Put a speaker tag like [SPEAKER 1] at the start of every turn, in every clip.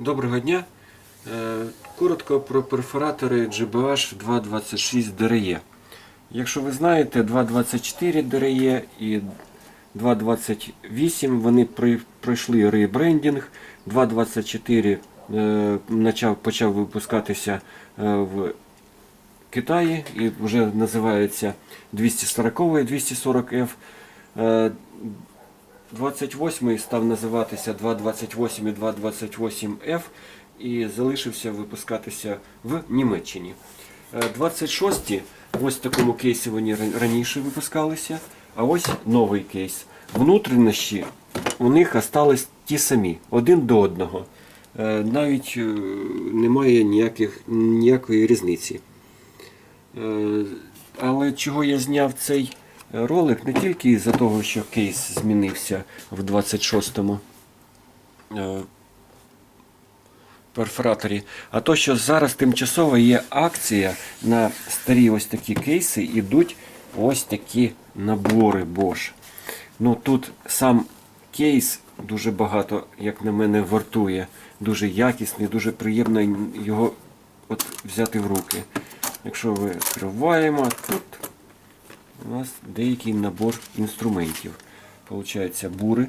[SPEAKER 1] Доброго дня. Е, Коротко про перфоратори GBH 226 DRE. Якщо ви знаєте, 224 DRE і 228 вони пройшли ребрендінг. 224 е, почав, почав випускатися е, в Китаї і вже називається 240 240F. Е, 28 став називатися 228 і 228F і залишився випускатися в Німеччині. Е, 26 ось в такому кейсі вони раніше випускалися, а ось новий кейс. Внутрішні у них остались ті самі, один до одного. Е, Навіть е, немає ніяких, ніякої різниці. Е, Але чого я зняв цей е, ролик не тільки із-за того, що кейс змінився в 26-му е, перфораторі, а то, що зараз тимчасово є акція на старі ось такі кейси, ідуть ось такі набори Bosch. Ну тут сам кейс дуже багато, як на мене, вартує. Дуже якісний, дуже приємно його от взяти в руки. Якщо ви відкриваємо, тут у нас деякий набор інструментів. Получається бури.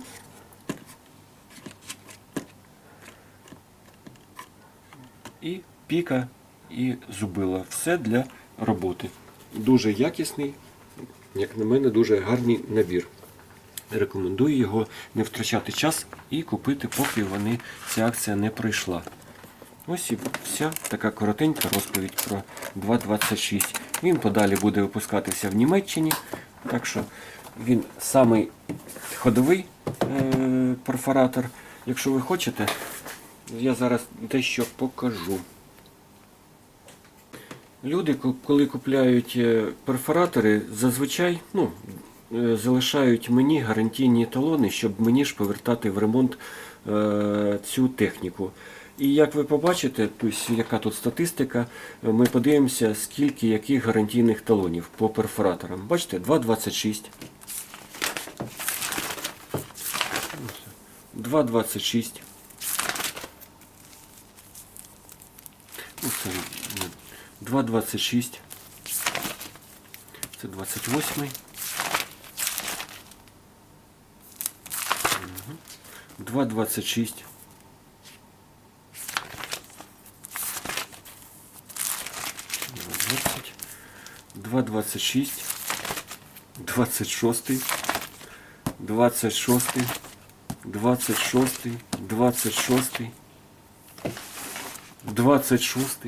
[SPEAKER 1] І піка, і зубила. Все для роботи. Дуже якісний, як на мене, дуже гарний набір. Рекомендую його не втрачати час і купити, поки вони, ця акція не пройшла. Ось і вся така коротенька розповідь про 2.26. Він подалі буде випускатися в Німеччині. Так що він самий ходовий е- перфоратор. Якщо ви хочете, я зараз дещо покажу. Люди, коли купляють е, перфоратори, зазвичай ну, е, залишають мені гарантійні талони, щоб мені ж повертати в ремонт е, цю техніку. І як ви побачите, тобто, яка тут статистика, ми подивимося, скільки яких гарантійних талонів по перфораторам. Бачите, 2,26. 2,26. Ну, це, ну, 2,26. Це 28. Мгм. 2,26. Двадцять. 2,26. 26. 26. 26. 26. 26.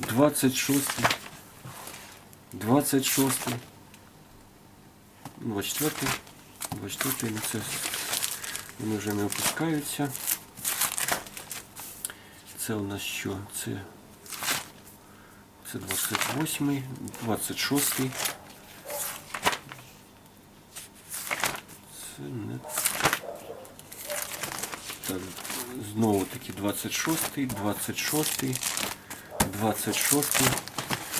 [SPEAKER 1] 26, 26, 24, 24, ну це вони вже не опускаються. Це у нас що? Це, це 28, 26. Це не так, знову таки 26, 26, 26.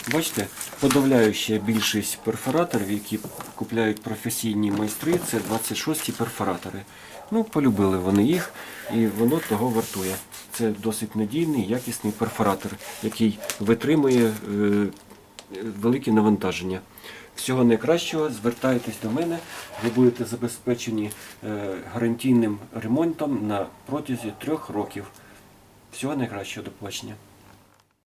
[SPEAKER 1] Бачите, подавляюча більшість перфораторів, які купляють професійні майстри, це 26 перфоратори. Ну, полюбили вони їх і воно того вартує. Це досить надійний, якісний перфоратор, який витримує е, велике навантаження. Всього найкращого, звертайтесь до мене, ви будете забезпечені е, гарантійним ремонтом на протязі трьох років. Всього найкращого до побачення.